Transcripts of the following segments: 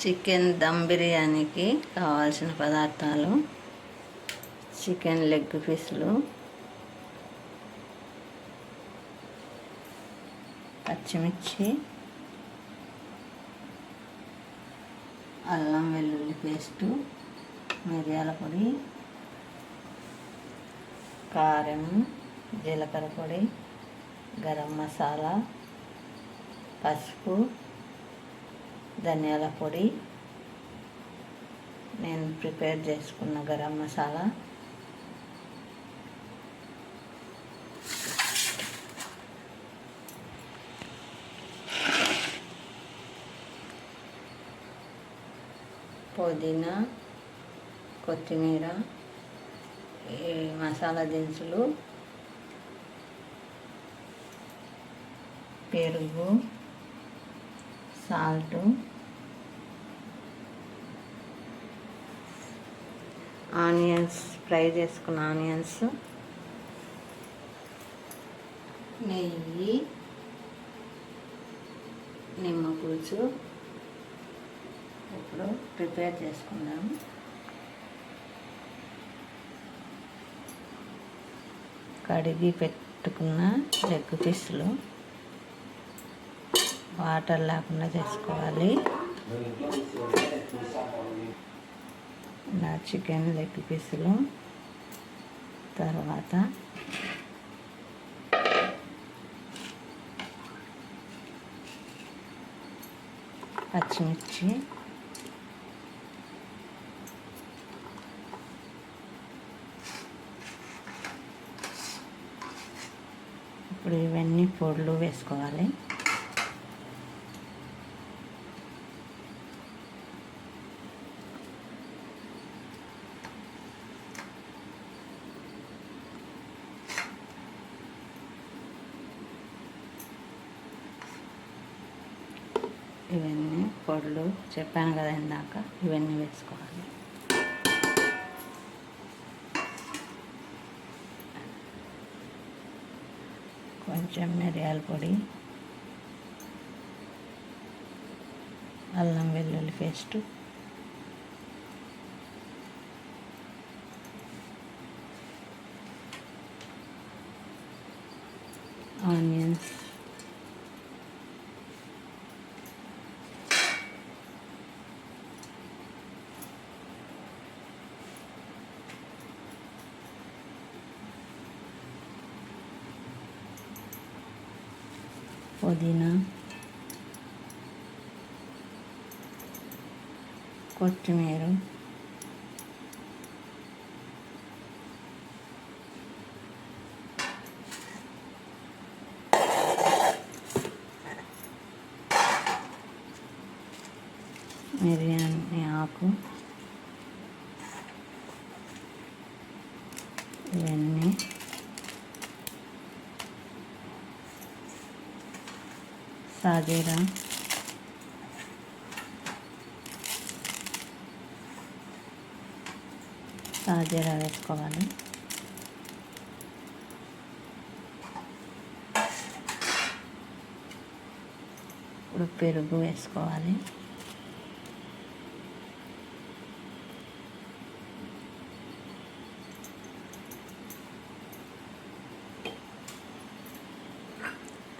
Chicken dum బిర్యానీకి కావాల్సిన పదార్థాలు చికెన్ లెగ్ పీసులు పచ్చిమిర్చి అల్లం వెల్లుల్లి పేస్టు మిరియాల పొడి కారం జీలకర్ర పొడి గరం మసాలా పసుపు ధనియాల పొడి. నేను ప్రిపేర్ చేసుకున్న గరం మసాలా. పుదీనా కొత్తిమీర ఈ మసాలా దినుసులు పెరుగు సాల్టు ఆనియన్స్ ఫ్రై చేసుకున్న ఆనియన్స్. నెయ్యి నిమ్మ పులుసు. ఇప్పుడు ప్రిపేర్ చేసుకుందాం. కడిగి పెట్టుకున్న లెగ్ పీసులు. వాటర్ లేకుండా చేసుకోవాలి. నా చికెన్ లెగ్ పీసులు. తర్వాత పచ్చిమిర్చి. ఇప్పుడు ఇవన్నీ పొడులు వేసుకోవాలి. ఇవన్నీ పొడులు చెప్పాను కదా ఇందాక ఇవన్నీ వేసుకోవాలి. కొంచెం మిరియాల పొడి అల్లం వెల్లుల్లి పేస్టు ఆనియన్స్ పుదీనా కొత్తిమీర మిరియాని ఆకు ఇవన్నీ సాజీరా సాజీరా వేసుకోవాలి ఇప్పుడు పెరుగు వేసుకోవాలి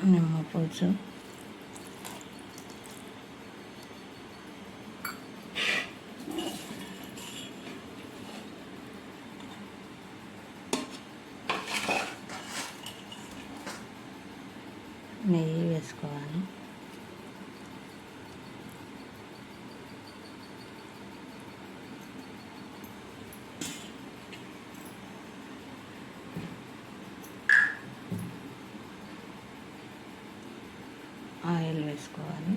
నిమ్మ పులుసు నెయ్యి వేసుకోవాలి ఆయిల్ వేసుకోవాలి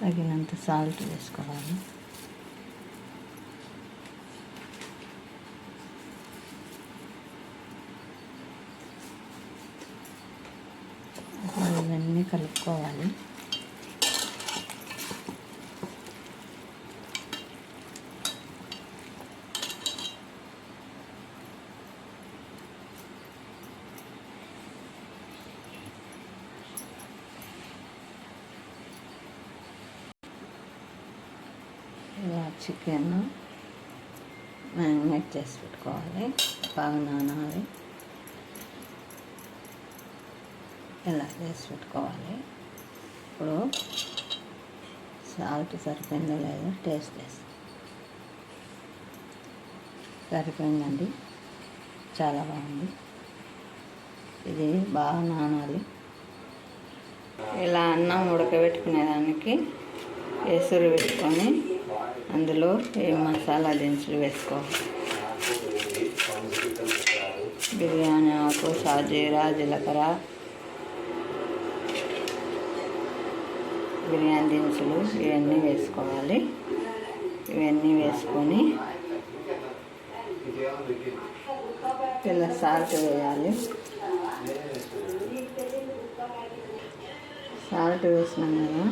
తగినంత సాల్ట్ వేసుకోవాలి. ఇవన్నీ కలుపుకోవాలి. చికెన్ మ్యారినేట్ చేసి పెట్టుకోవాలి. బాగా నానాలి. ఇలా చేసి పెట్టుకోవాలి. ఇప్పుడు సాల్ట్ సరిపోయిందో లేదో టేస్ట్ చేస్తాం. సరిపోయిందండి. చాలా బాగుంది. ఇది బాగా నానాలి. ఇలా అన్నం ఉడకబెట్టుకునేదానికి ఎసురు పెట్టుకొని అందులో ఏ మసాలా దినుసులు వేసుకోవాలి బిర్యానీ ఆకు షాజీరా జీలకర్ర. బిర్యానీ దినుసులు ఇవన్నీ వేసుకోవాలి. ఇవన్నీ వేసుకొని పిల్ల సాల్ట్ వేయాలి. సాల్ట్ వేసినాం కదా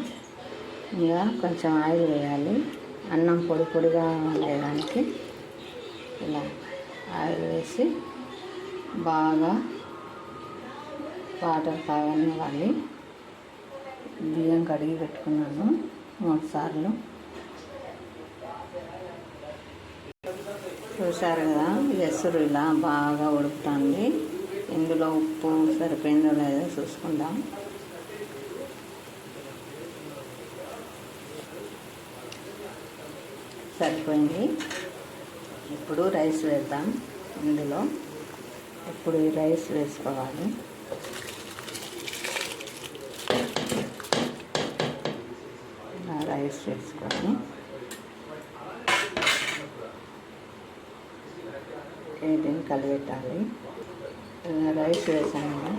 ఇంకా కొంచెం ఆయిల్ వేయాలి. అన్నం పొడి పొడిగా ఉండేదానికి ఇలా ఆయిల్ వేసి బాగా వాటర్ కాగనివ్వాలి బియ్యం కడిగి పెట్టుకున్నాను మూడు సార్లు. చూసారు కదా ఎసురు ఇలా బాగా ఉడుకుతుంది. ఇందులో ఉప్పు సరిపోయిందో లేదో చూసుకుందాం. సరిపోయింది. ఇప్పుడు రైస్ వేద్దాం. ఇందులో ఇప్పుడు ఈ రైస్ వేసుకోవాలి. రైస్ వేసుకొని దీన్ని కలిపెట్టాలి రైస్ వేసాను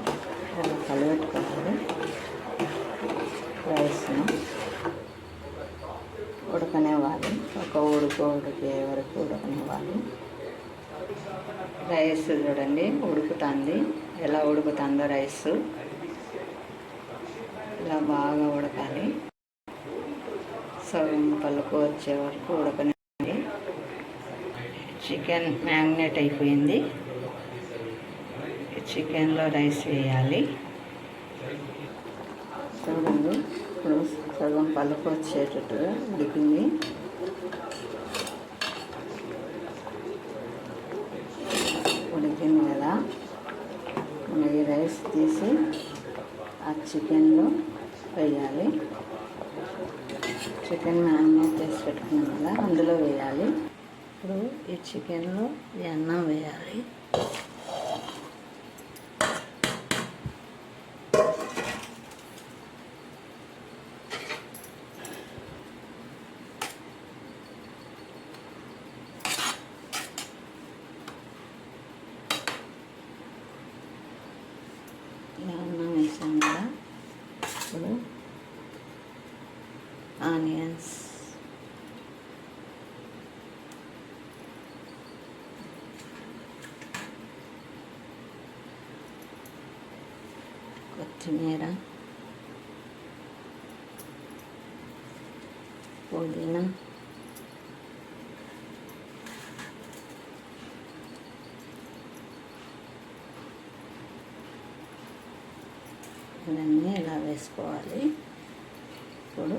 ఇలా కలిపెట్టుకోవాలి రైస్ను ఉడకనివ్వాలి. ఒక ఉడుకు ఉడికే వరకు ఉడకనివ్వాలి. రైస్ చూడండి ఉడుకుతుంది. ఎలా ఉడుకుతుందో రైస్. ఇలా బాగా ఉడకాలి. సగం పలుకు వచ్చే వరకు ఉడకనివ్వాలి. చికెన్ మ్యాగ్నేట్ అయిపోయింది. చికెన్లో రైస్ వేయాలి. చూడండి ఇప్పుడు సగం పలుకు వచ్చేటట్టుగా ఉడికింది. ఉడికింది కదా. మనం ఈ రైస్ తీసి ఆ చికెన్లో వేయాలి. చికెన్ మ్యారినేట్ చేసి పెట్టుకున్నాం కదా అందులో వేయాలి. ఇప్పుడు ఈ చికెన్లో ఈ అన్నం వేయాలి ఇలా అన్నం వేసాం కదా ఇప్పుడు ఆనియన్స్ కొత్తిమీర పుదీనా ఇవన్నీ ఇలా వేసుకోవాలి? ఇప్పుడు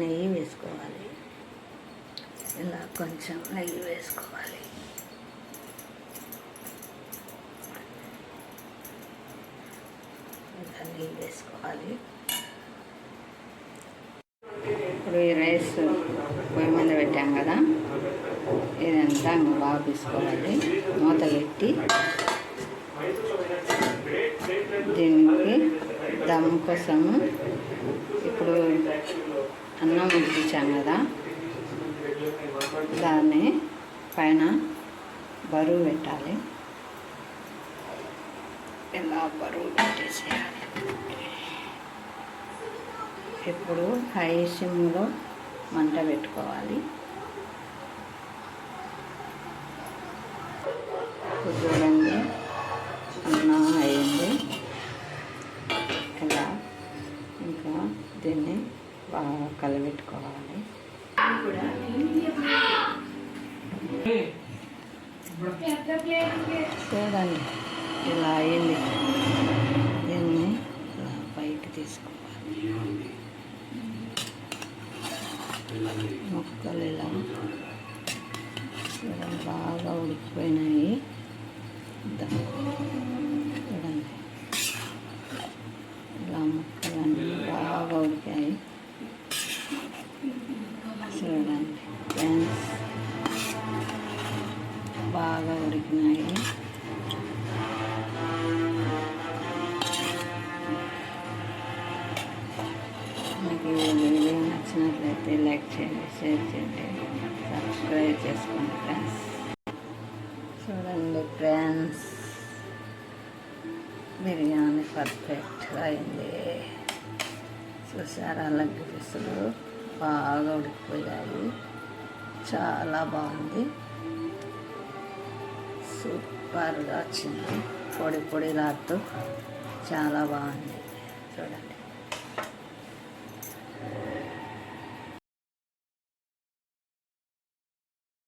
నెయ్యి వేసుకోవాలి. ఇలా కొంచెం నెయ్యి వేసుకోవాలి. ఇలా నెయ్యి వేసుకోవాలి. ఇప్పుడు ఈ రైస్ పొయ్యి మీద పెట్టాం కదా. ఇదంతా బాగా తీసుకోవాలి. మూత పెట్టి దీనికి దమ్ కోసము ఇప్పుడు అన్నం ఉడికించాం కదా. దాన్ని పైన బరువు పెట్టాలి. ఇలా బరువు పెట్టేసేయాలి? ఇప్పుడు హై సిమ్లో మంట పెట్టుకోవాలి. చూడండి కలబెట్టుకోవాలి చూడండి ఇలా అయింది. దీన్ని బయట తీసుకోవాలి. మొక్కలు ఇలా చూడండి బాగా ఉడికిపోయినాయి. చూడండి. ఇలా మొక్కలన్నీ బాగా ఉడికాయి. అసలు శారాలం గిఫ్ట్స్లు బాగా ఉడికిపోయాయి. చాలా బాగుంది. సూపర్గా వచ్చింది. పొడి పొడి రాత్తు చాలా బాగుంది. చూడండి.